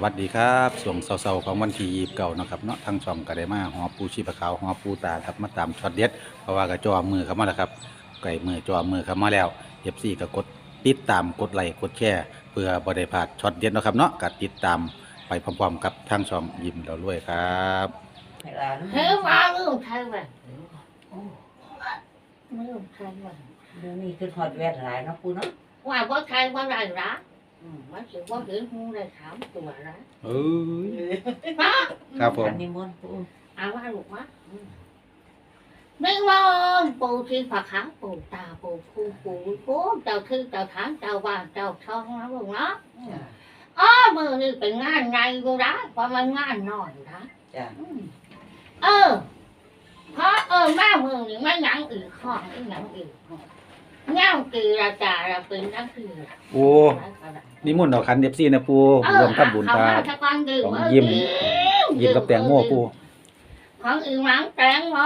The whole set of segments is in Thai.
สวัสดีครับส่วงเสาร์ๆของวันที่ยีบเก่านะครับเนาะทางช่องก็ได้มาหอปูชีพขาวหอปูตาครับมาตามช็อตเด็ดเพราะว่ากระจอมือเข้ามาแล้วครับไก่มือจอมือเข้ามาแล้วเอฟซีก็กดติดตามกดไลค์กดแชร์เพื่อบริพลาดช็อตเด็ดเนาะครับเนาะก็ติดตามไปพร้อมๆกับทางช่องยิ้มเราด้วยครับให้หลานเฮ้ยมาลืมใครวะลืมใครวะเดี๋ยวนี้คือถอดแวดหลายเนาะปูเนาะว่าว่าใครว่าไรละ อืมมันสิว่าเห็นหูได้ถามตัวละเอ้ยนะครับผมอันนี้มนต์ปูเอาว่าลูกวะอืมไม่มองปูที่ผักขาวปูตาปูคูปูปูเจ้าคือเจ้าฐานเจ้าบ้านเจ้าช่องนะลูกเนาะอืม จ้ะอ๋อมือนี่เป็นงานไงกูนะเพราะมันงานนอนนะจ้ะ อืมเออเพราะเออแม่มือนี่ไม่หยังอีกข้องอีหยังอีก เงากีราจาเราเป็นนักคือโอ้นิมนต์เอาขันเอฟซีนะปูรวมทำบุญตาของยิ้มยิ้มกับแตงโมปูของอีหมังแตงโม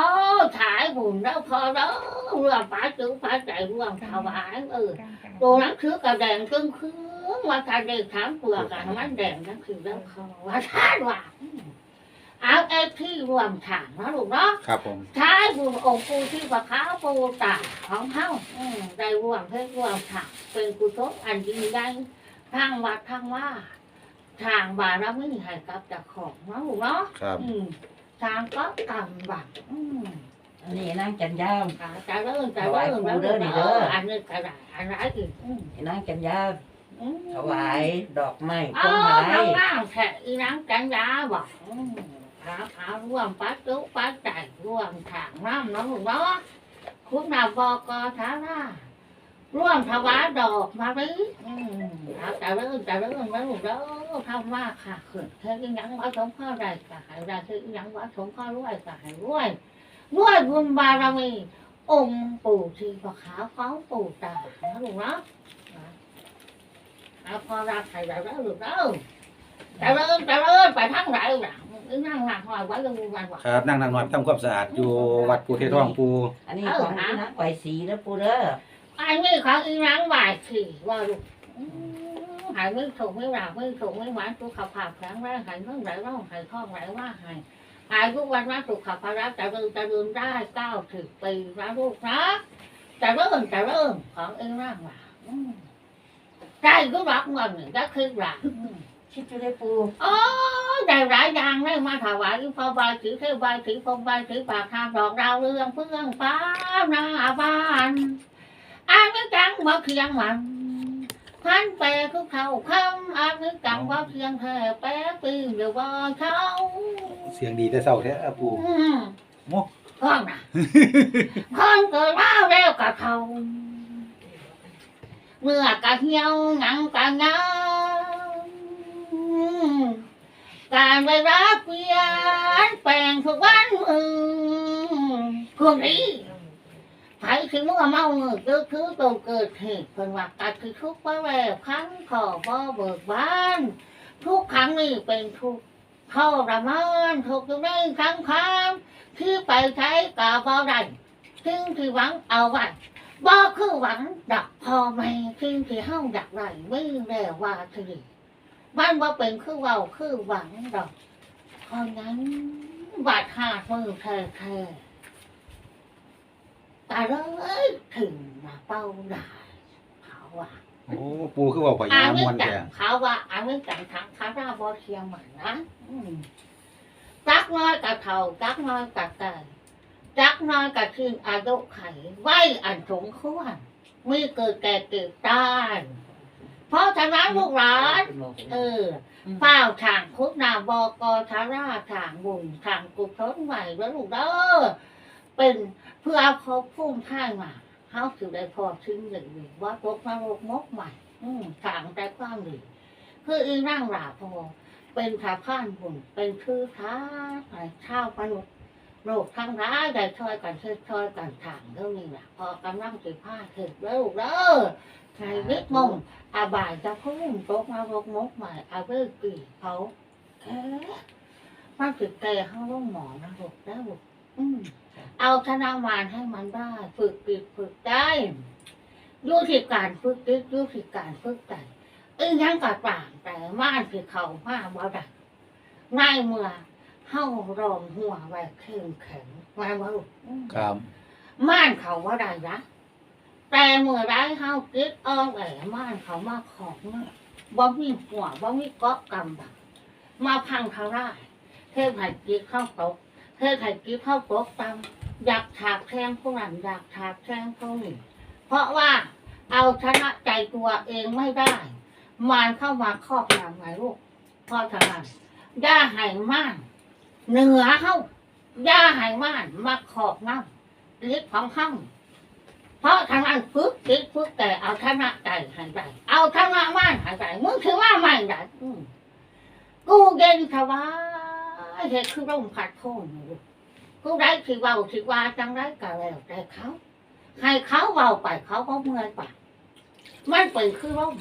ถ่ายบุญแล้วพอแล้วรวมป้าจื้อป้าใจรวมถวายเออตัวนั้นคือกระแดงครึ่งคืนว่าการเด็กถามเปลือกกันมันแดงนั่นคือแล้วเขาว่าท่านว่าอืม เอาเอฟที่รวมถางนะลูกเนาะครับผมท้ายบุญองค์ปูที่ประค้าปูตาของเฮาอืมได้ร่วมเพื่อร่วมถักเป็นกุศลอันยิ่งใหญ่ทางวัดทางว่า ทางบารมีให้กับเจ้าของเนาะลูกเนาะครับอืมทางก็กำบังอืมอันนี้นั่งจันยาวอ่าจะเริ่มจะถวายเริ่มปู่แล้วเด้อนี่เด้ออันนี้กระดาษอันไรอีกอืมให้นั่งจันยาวอืมถวายดอกไม้พอ๋วองมาลัทายงล่างแค่อีนังกันยาบอกอืม ขาขาร่วมปัดจุปัดใจร่วมทางน้ำเนาะลูกเนาะคุณนาบอกอท้าร่าร่วมถวายดอกมาริอืมเอาแต่เรื่องแต่เรื่องแล้วลูกแล้วทำมากค่ะขึ้นเธอยังว่าสมข้อใดก็ให้ได้เธอยังว่าสมข้อรวยก็ให้รวยรวยบุญบารมีองค์ปู่ชีพขาวของปู่ตานะลูกเนาะเอาพอรับใครได้แล้วลูกแล้ว แต่เรื่องแต่เรื่องไปทางไหนล่ะนั่งนั่งหอยไว้กับมือวันวะครับนั่งนั่งนอนทำความสะอาดอยู่วัดปูเททองปูอันนี้ของพี่นักไหวสีแล้วปูเด้ออันนี้ของอีนังบ่ายสี่ว่าลูกอืมหายไม่ถูกไม่หลับไม่ถูกไม่หวานสุขภาพแข็งแรงหายเมื่อไหร่ร้องหายท้องไหลว่าหายหายทุกวันว่าสุขภาพจะเดินจะเดินได้เก้าสิบปีนะลูกนะจะเริ่มจะเริ่มของอีนังว่าอืมใจก็รักเงินก็คือรักอืม คิดจะได้ปูโอ้ได้หลายอย่างเลยมาถวายพอบายถือเทบายถือพงบายถือปากทางดอกดาวเรืองเพื่องฟ้าหน้าบ้านอันนี้จังบ่เคียงมันพันแปรทุกเขาคำอันนี้จังบ่เคียงแท้แปรปีหรือบ่เขาเสียงดีแต่เศร้าแท้อะปูอืมโอ้พ้องนะคนเกิดมาแล้วกับเขาเมื่อกะเหี่ยวหนังกะเงา การเวลาเปลี่ยนแปลงทุกวันมือพวกนี้ไผคือมื่อเมามือก็คือตรงเกิดเหตุเป็นว่าการคือทุกข์ว่าแล้วครั้งขอบ่เบิกบ้าน ทุกครั้งนี้เป็นทุกข์ทรมานทุกข์อยู่ในครั้งครั้งที่ไปใช้กาบ่ได้ซึ่งที่หวังเอาไว้บ่คือหวังดักพ่อแม่ซึ่งที่เฮาดักได้ไม่แล้วว่าที บ้านว่าเป็นคือเว่าคือหวังดอกเพราะนั้นบาดหาดมือแท้แท้ตาเลยถึงมาเป้าได้เขาว่าโอ้ปูคือว่าพอัญานมนี้วนจัแท้งเขาว่าอันนี้จังทั้งคาราบอเทียมเหมือนนะอืมจักน้อยกับเท่าจักน้อยกับแก่จักน้อยกับขึ้นอายุไขไว้อันสมควรมีเกิดแก่เกิดตาย เพราะฉะนั้นลูกหลาน เออเฝ้าทางคุกนาบอกอทาราทางบุญทางกุศลใหม่แล้วลูกเด้อเป็นเพื่อเอาเขาพุ่มท่ายมาเขาถือได้พอชิ้นหนึ่งว่าตกนรกมกใหม่อืมทางแต่ความดีคืออีนั่งหลาพอเป็นสาพานบุญเป็นชื่อท้าไอ้ชาวมนุษย์โลกทั้งร้ายได้ช่วยกันเชิดช่วยกันทางเรื่องนี้แหละพอกำลังสิผ้าถึงแล้วลูกเด้อใครวิทย์มง อาบายจะพุ่งตกมารกมกใหม่อาเบอร์กี่เขาแค่มาถึงแกเขาต้องหมอนะลูกได้ลูกอืมเอาธนามานให้มันได้ฝึกจิตฝึกใจดูที่การฝึกจิตดูที่การฝึกใจอึ้งยังกระต่างแต่ม่านคือเขามาบ่ได้ในเมื่อเฮารองหัวไว้เข้มแข็งมาบ่ลูกอืมครับม่านเขาว่าได้นะ แต่เมื่อได้เฮาคิดเออแหลม่านเขามาของเนี่ยบ่มีหัวบ่มีเกาะกำบังมาพังทลายเทพไห่กิจเข้าตกเทพไห่กิจเข้าตกตำอยากถากแทงพวกนั้นอยากถากแทงพวกนี้เพราะว่าเอาชนะใจตัวเองไม่ได้ มารเข้ามาครอบงำไงลูกพราะฉะนั้นย่าไห่ม่านเหนือเข้าย่าไห่ม่านมาขอบงำฤทธิ์ของห้อง เพราะทางนั้นฝึกฤทธิ์ฝึกแต่เอาชนะใจหายใจเอาชนะม่านหายใจมึงคือว่าไม่ได้อืมกูเย็นสบายเหตุคือร่มผัดโทษกูได้ที่ว่าที่ว่าจังไรก็แล้วแต่เขาให้เขาเบาไปเขาก็เมื่อยไปมันเป็นคือร่ม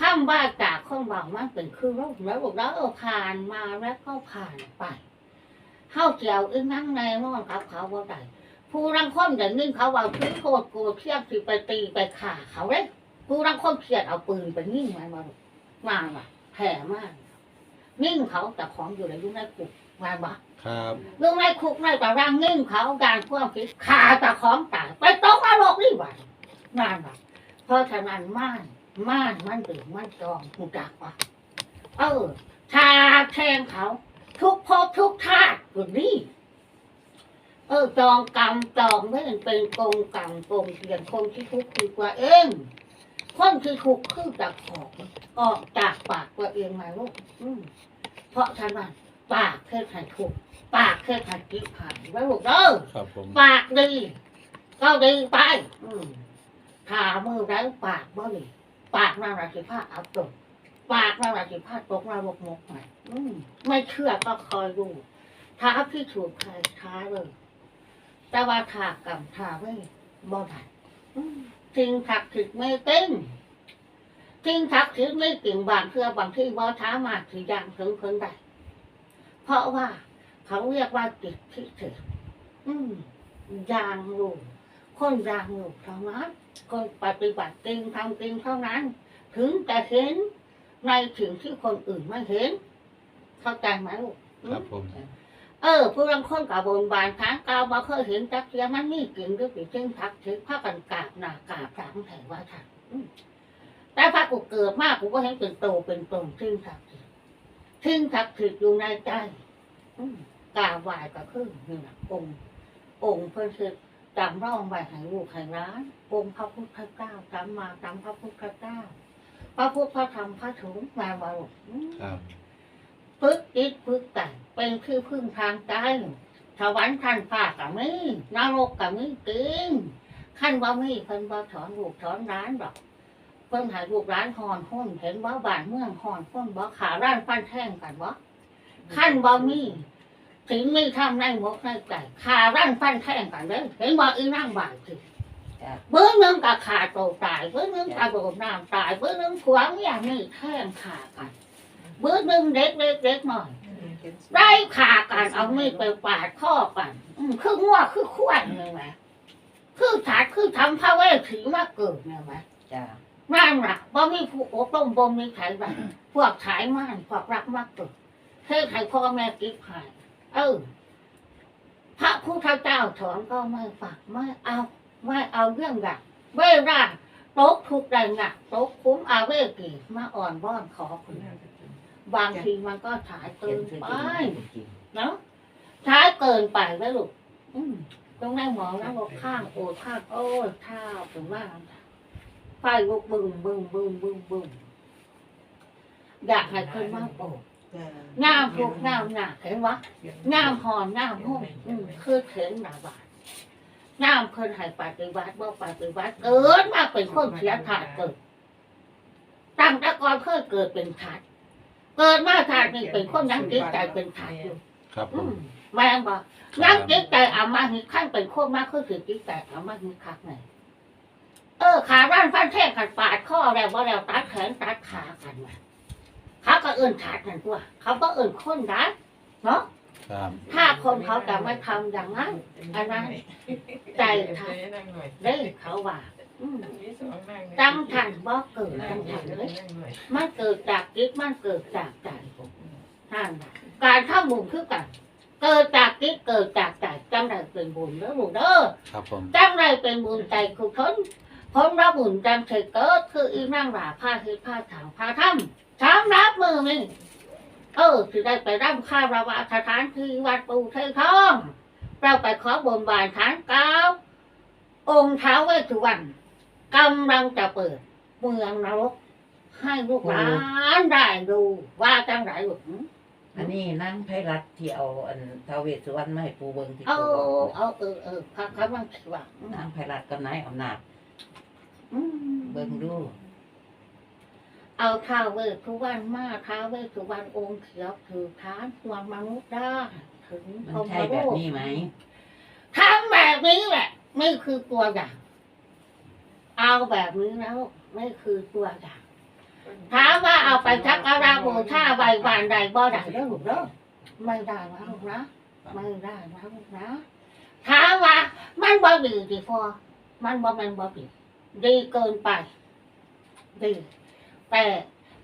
ข้ามบ้าจากคนเบามันเป็นคือร่มแล้วบอกแล้วผ่านมาแล้วก็ผ่านไปเข้าเจียวอึ้งนั่งในนอนกับเขาบ่ได้ ผู้รังคนอย่างนี้เขาว่าคือโทษกูเทียบสิไปตีไปข่าเขาเลยผู้รังคนเขียดเอาปืนไปยิงมันมามาว่ะแผ่มากนิ่งเขาแต่ของอยู่ในยุ่งในคุกมาบ่ครับยุ่งในคุกในแต่ร่างนิ่งเขาการความคิดขาแต่ของตายไปตกนรกนี่หว่านั่นว่ะเพราะฉะนั้นม่านม่านมันตื่นมันจองหูจักว่ะเออชาแทงเขา ทุกภพทุกชาติอยู่นี่ เออจองกรรมจองไม่เป็นเป็นกงกรรมกงเทียนคนที่ทุกข์คือตัวเองคนที่ทุกข์คือจากของออกจากปากตัวเองมาลูกอืมเพราะฉะนั้นปากแค่ใครทุกข์ปากแค่ใครกินผ่านไว้ลูกเด้อครับผมปากดีก็ดีไปอืมถ้ามือไร้ปากบ่ดีปากน่ารักสิผ้าอับตกปากน่ารักสิผ้าตกนรกมกใหม่อืมไม่เชื่อก็คอยดูท้าพี่ถูกใครท้าเลย แต่ว่าถากกับถาไม่บ่ได้อืมจริงถักถึกไม่เต้นจริงถักถึกไม่เก่งบางเพื่อบางที่บ่ท้ามาถือยังถึงเพิ่นได้เพราะว่า เขาเรียกว่าติดที่เถิดอืมยางลูกคนยางลูกเท่านั้นคนปฏิบัติจริงทำจริงเท่านั้น ถึงจะเห็นในสิ่งที่คนอื่นไม่เห็น เข้าใจไหมลูกอืมครับผม เออผู้รังคนกับบนบานทางกาวมาเคยเห็นจักเทียมันนี่กินด้วยปีเช่นทักถึงพากันกาบหน้ากาบหลังแถวว่าทักอืมแต่พากูเกิดมากกูก็เห็นเป็นโตเป็นตนซึ่งทักถึงซึ่งทักถึงอยู่ในใจกาไหวก็คือนี่นะองค์องค์เพื่อนคือจำร่องไว้ให้ลูกให้ร้านองค์พระพุทธเจ้าจำมาจำพระพุทธเจ้าพระพุทธพระธรรมพระสงฆ์มาว่าลูกอืมครับ พึกจิตพึกใจเป็นคือพึ่งทางใจสวรรค์ท่านฟ้ากับมีนรกกับมีจริงขั้นว่ามีเพิ่นว่าถอนลูกถอนร้านดอกเพิ่นหายลูกร้านหอนห้นเห็นว่าบ้านเมืองหอนห้นบ่ขาร้านฟันแท่งกันบ่ขั้นบ่ามีถึงมีทำในหมกในใจขาร้านฟันแท่งกันเลยเห็นบ่าอีนั่งบ่ายคือเบื้องนึงกับขาโตตายเบื้องนึงกับโดดน้ำตายเบื้องหนึงขวางอย่างนี้แท่งขากัน เบื้องหนึงเด็กเล็กเล็กหน่อย ได้ขากันเอามีดไปปาดข้อกันอืมคืองัวคือขวานเลยไหมคือถาดคือทำพระเวทถือมาเกิดเนี่ยไหมจ้ะนั่นล่ะบ่มีผู้อบรมบ่มีไถไปพวกขายม่านพวกรักมากเกิดเทศให้พ่อแม่กิบหายเออพระพุทธเจ้าสอนก็ไม่ฟังไม่เอาไม่เอาเรื่องแบบเวลาตกทุกข์ใดหนักตกคุ้มอาเวกีมาอ่อนบ้อนขอคุณ บางทีมันก็ฉายเกิเขียนนคือไปจริงเนาะใช้เกินไปแล้วลูกอืมตรงนั้นหมอนะบอกข้างโอ้ข้างโอ้ยข้าวถึงว่าไฟลุกบึ้งบึ้งบึ้งบึ้งบึ้งอยากให้คนมาโอ้งามทุกงามหนักเห็นวะงามหอนงามห้องอืมคือเข็งหนาบาดงามเพิ่นให้ปฏิบัติบ่ปฏิบัติเกิดมาเป็นคนเสียถาดเกิดตั้งแต่ก่อนเคยเกิดเป็นถาด เกิดมาถาดนี่เป็นคนยังจิตใจเป็นถาดอยู่ครับผอืมมแม่งบอกยังจิตใจอามาหิขั้นเป็นโคตรมากคือถือจิตใจอามาหิคักไงเออ ขาร่านฟันแท่งกันปาดข้อแล้วว่าแล้วตัดแขนตัดขากันมาเขาก็เอื่นขาดกันตัวเขาก็เอื่นคนได้เนาะ ครับถ้าคนเขาจะไม่ทำอย่างนั้นอันนั้นใจทำได้เขาว่า อืมจังทันบ่เกิดจังทันเลยมันเกิดจากจิตมันเกิดจากใจท่านน่ะการทำบุญคือกันเกิดจากจิตเกิดจากใจจังไรเป็นบุญเด้อบุญเด้อครับผมจังไรเป็นบุญใจคือคนคนรับบุญจังเถิดเกิดคืออีนั่งหลาผ้าคือผ้าขาวผ้าทำช้ำรับมือนี่เออที่ได้ไปร่ำข้าวระวะสถานที่วัดปูเทยทองเราไปขอบนบานฐานเก้าองค์เท้าวเวสสุวรรณ กำลังจะเปิด เมืองนรก ให้ลูกหลานได้ดูว่าจังไรหรืออันนี้นั่งไพรัตที่เอาอันท้าวเวสสุวรรณมาให้ปูเบิ่งที่เอาปูบอกเอาเออเออเขาเขาบังคิดว่านั่งไพรัตกับนายอำนาจอืมเบิ่งดู เอาท้าวเวสสุวรรณมาท้าวเวสสุวรรณองค์เขียวถือฐานส่วนมนุษย์ได้ถึงมันพรหใช่แบบโลกนี้ไหมทำแบบนี้แหละนี่คือตัวอย่าง เอาแบบนี้แล้วนี่คือตัวอย่างถามว่าเอาไปชักการะบูชาใบวานใดบ่ได้เด้อลูกเด้อไม่ได้นะลูกนะไม่ได้นะลูกนะถามว่ามันบ่ดีดีพอมันบ่แมันบ่ดีดีเกินไปดีแต่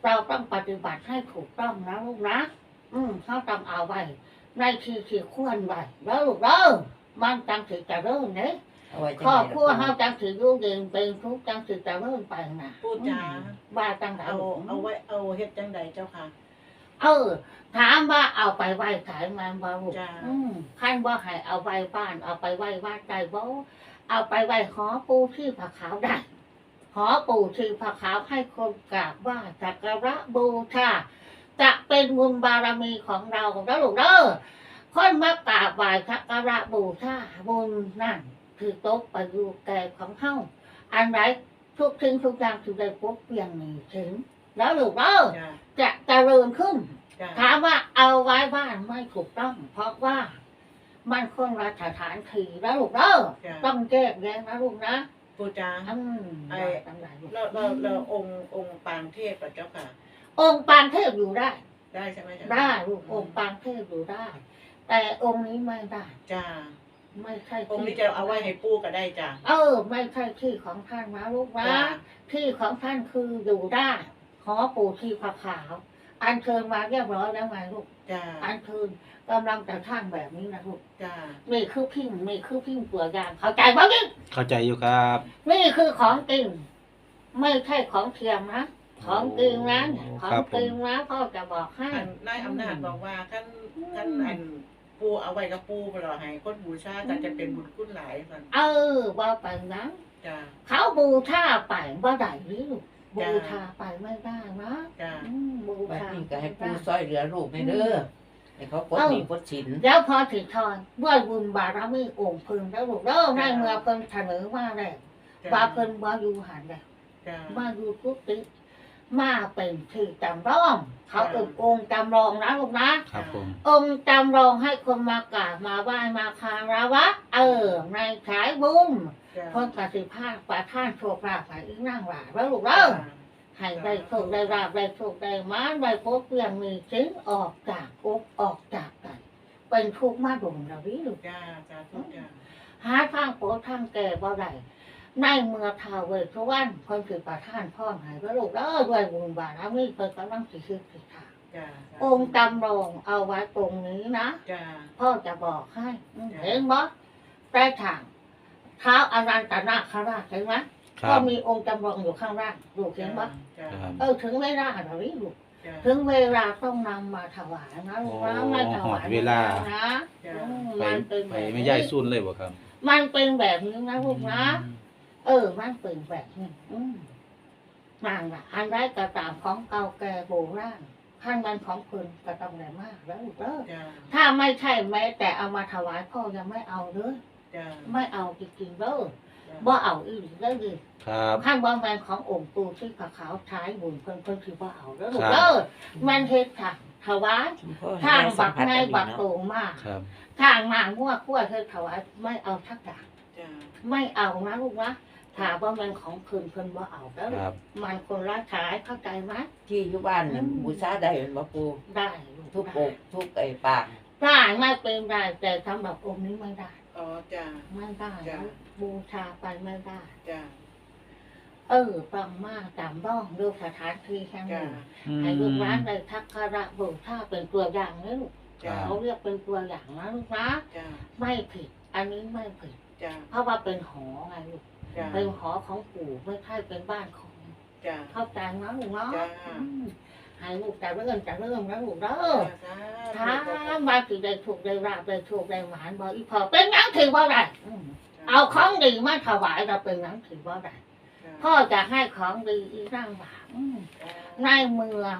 เราต้องปฏิบัติให้ถูกต้องนะลูกนะ อืมเขาต้องเอาไว้ในที่ที่ควรไว้แล้วลูกเด้อมันจังถือจะเริ่มเนี่ย เอาไว้จังครอบไดครัวเฮาจังถืออยู่เย็นเป็นทุกข์จังถือจะเริ่มไปนะพูดจาว่าจังไหนเอาเอาไว้เอาเฮ็ดจังใดเจ้าค่ะ เออ ถามว่าเอาไปไหว้ขายมันบ่ลูกจ้าอืมขั้นว่าให้เอาไว้บ้าน เอาไปไหว้วัดใดบ่เอาไปไหว้หอปูที่ผาขาวได้หอปูที่ผาขาวให้คนกราบไหว่าสักการะบูชาจะเป็นบุญบารมีของเราแล้วลูกเด้อ คนมากราบไหว้สักการะบูชาบุญนั่น คือโต๊ะประยุกต์แก่ของเฮาอันไหนทุกทิ้งทุกอย่างทุกได้พบเปลี่ยนหนึ่งถึง แล้วลูกเด้อจ้าจะเจริญขึ้นจ้าถามว่าเอาไว้บ้านไม่ถูกต้อง เพราะว่ามันคนละสถานที่แล้วลูกเด้อจ้าต้องแยกแยะนะลูกนะพูดจาอืมไอ้ตั้งหลายลูกแล้วแล้วแล้วองค์องค์ปางเทพอะเจ้าค่ะ องค์ปางเทพอยู่ได้ ได้ใช่ไหมเจ้าได้ลูกองค์ปางเทพอยู่ได้ แต่องค์นี้ไม่ได้จ้า ไม่ใช่องค์ที่นี้จะเอาไว้ให้ปู่ก็ได้จ้าเออ ไม่ใช่ที่ของท่านนะลูกนะจ้าที่ของท่านคืออยู่ได้ขอปู่ที่ผาขาวอันเชิญมาเรียบร้อยแล้วไงลูก จ้าอันเชิญกำลังจะท่างแบบนี้นะลูกจ้านี่คือพิมพ์นี่คือพิมพ์ตัวอย่างเข้าใจป่ะนี่เข้าใจอยู่ครับนี่คือของจริงไม่ใช่ของเทียมนะของจริงนะเนี่ยของครับผจริมงนะพ่อจะบอกให้ อันนายอำนาจบอกว่าขั้นขั้นอัน ปู่เอาไว้กับปู่เราให้คนบูชาก็จะเป็นบุญคุณหลายมันเออว่าไปนะจ้าเขาบูชาไปว่าได้หรือลูกจ้ะบูชาไปไม่ได้นะจ้าอืมบูแบบชานี้ก็ให้ปูไม่ได้ซอยเหลือลูกในเด้อให้เขาปลดหนี้ปลดสินแล้วพอถึงทอนด้วยบุญบารมีองค์พึงแล้วลูกเริ่มในเมื่อเพิ่นเสนอมาแล้วจ้าว่าเพิ่นบ่อยู่หันแล้วจ้ามาอยู่กุฏิ มาเป็นถือจำลอง เขาเป็นองค์จำลองนะลูกนะครับผมองค์จำลองให้คนมากราบมาไหว้มาคารวะ เออ ในสายบุญจ้าคนปฏิภาคประท่านโชคลาภให้อีนั่งหลาแล้วลูกเด้อให้ได้โชคได้ราบได้โชคได้มาได้พบเพียงมีสิ่งออกจากอกออกจากกัน เป็นทุกข์มาดุงระวิลูกจ้าจ้าทุกจ้าหาทางโปทางแก่บ่ได้ ในเมื่อทาวเวสสุวรรณเพิ่นคือประท่านพ่อให้พระลูกเด้อด้วยบุญบารมีเพิ่นกำลังสิคือสิทางจ้าองค์จำลองเอาไว้ตรงนี้นะจ้าพ่อจะบอกให้อืมเห็นบ่แต่ทางเท้าอารันตนาคราชเห็นไหมครัก็บมีองค์จำลองอยู่ข้างล่างลูกเห็นบ่จ้าครับเออถึงเวลาหน่อยลูกจ้าถึงเวลาต้องนำมาถวายนะลูกนะโอ้ไม่ถวายหอดเวลานะจ้าอืมไปมันเป็นไปแบบไม่นี้ย้ายซุนเลยบ่ครับ มันเป็นแบบนี้นะลูกนะ เออมันเป็นแบบนี้อืมนั่นละอันใดก็ตามของเก่าแก่โบราณขั้นมันของคุณก็ต้องได้มากแล้วลูกเด้อจ้าถ้าไม่ใช่แม้แต่เอามาถวายพ่อยังไม่เอาเลยจ้าไม่เอาจริงๆเด้อบ่เอาอีหลีเด้อดิครับขั้นบางแมนขององค์ปู่ที่ผาขาวใช้บุญเพิ่นเพิ่นคือบ่เอาเด้อลูกครับเด้อมันเฮ็ดทางถวายพ่อให้ทางได้สับัมกผัสในอันนี้บักเนาะโตมากครับทางหน้ามั่วขั้วเฮ็ดถวายไม่เอาทักอย่างจ้าไม่เอานะลูกนะ ถามว่ามันของคืนเพิ่นบ่เอาแล้วครับ มันคนละขายเข้าใจไหมที่อยู่บ้านน่ะบูชาได้เห็นบ่ปูได้ลูทุบอกทุกไอ้ปากได้ไม่เป็นไรแต่สำหรับองค์นี้ไม่ได้ อ๋อจ้า ไม่ได้จ้ะนะบูชาไปไม่ได้ จ้าอเออต้องมาตามบ้องดูสถานที่แห่งจ้านี้ให้ลูกร้านได้ทักการะบูชาเป็นตัวอย่างนะลูกจ้าเขาเรียกเป็นตัวอย่างนะลูกนะ จ้าไม่ผิด อันนี้ไม่ผิด จ้าเพราะว่าเป็นหอไงลูก จ้าเป็นหอของปู่ไม่ใช่เป็นบ้านของจ้าเข้าใจเนาะลูกเนาะจ้าอืมให้ลูกแต่เริ่มแต่เริ่มแล้วลูกเด้อจ้าถ้าบางทีได้ถูกได้ราบได้ถูกได้หมานบอกอีพอเป็นหนังถือว่าไรอืมเอาของดีมาถวายเราเป็นหนังถือว่าไรพ่อจะให้ของดีอีร่างหวานอืมในเมือง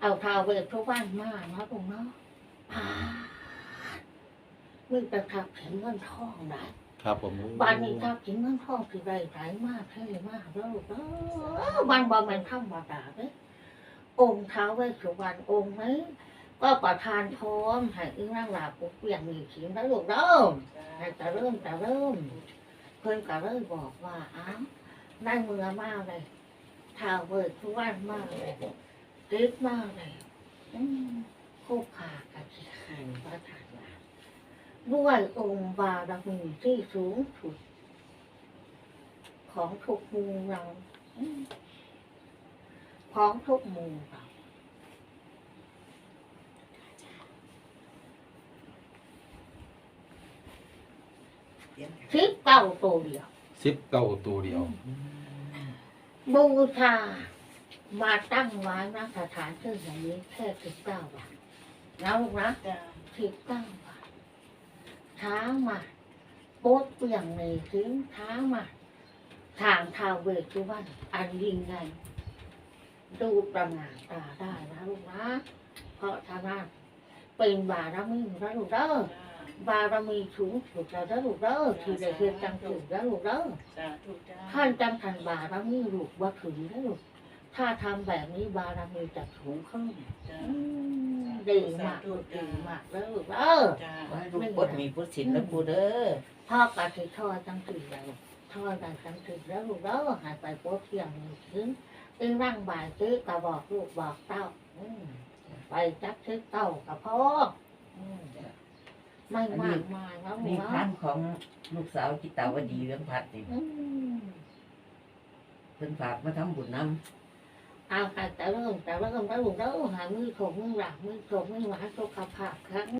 เอาทาวเวททุกวันมากเนาะลูกเนาะพามึงจะทับถึงเงินทองได้ ครับผมบ้านนี้ทับถึงเงินทองคือไรไรมากเท่มากแล้วลูกเด้อมันบ่มันธรรมดาเด้องค์เท้าเวสสุวรรณองค์นี้ก็ประทานพร้อมให้อึ้งร่างหลาปุ๊บเปลี่ยนมีขิงแล้วลูกเริ่มให้จะเริ่มจะเริ่มเพิ่นก็เลยบอกว่าอ้าวได้เมือมากเลยท้าเวิร์ดทุกวันมากเลยกรี๊ดมากเลยอืมคู่ขากับที่ขันประทาน ด้วยองค์บารมีที่สูงสุด ของทุกหมูเราอืมของทุกหมูเราคิดเก้าตัวเดียวสิบเก้าตัวเดียว บูชามาตั้งไว้ณสถานที่แห่งนี้แค่สิบเก้าวันแล้วนะจ้าสิบเก้าวัน ช้ามาโป๊ดเปียงในถึงช้ามาทางทาวเวสสุวรรณอันยิ่งใหญ่ดูประงานตาได้นะลูกนะ เพราะฉะนั้นเป็นบารมีนะลูกเด้อบารมีสูงสุดแล้วนะลูกเด้อที่ได้เฮ็ดจังถึงแล้วลูกเด้อท่านจำทันบารมีลูกว่าถึงแล้วลูกถ้าทำแบบนี้บารมีจะสูงขึ้น จ้าอืมดีมากลูกดีมากแล้วลูกเด้อจ้าว่าลูกปดมีพุทธศิลป์นะปูเด้อพ่อก็สิทอดจังถึงแล้วทอดกันจังถึงแล้วลูกเด้อใหายไปโป๊เที่ยงนี่ถึงตึงร่างบ่ายซื้อกระบอกลูกบอกเต้าอืมไปจักซื้อเต้ากับพ่ออืมไม่มากมายแล้วลูนี่กพัเนาะนของลูกสาวจิตตาวดีเรื่องพัดนี่อืมเพิ่นฝากมาทำบุญนำ เอาแต่แต่เริ่มแต่เริ่มแล้วลูกแล้วหามือถกมือหลักมือถกมือหวานสุขภาพครับ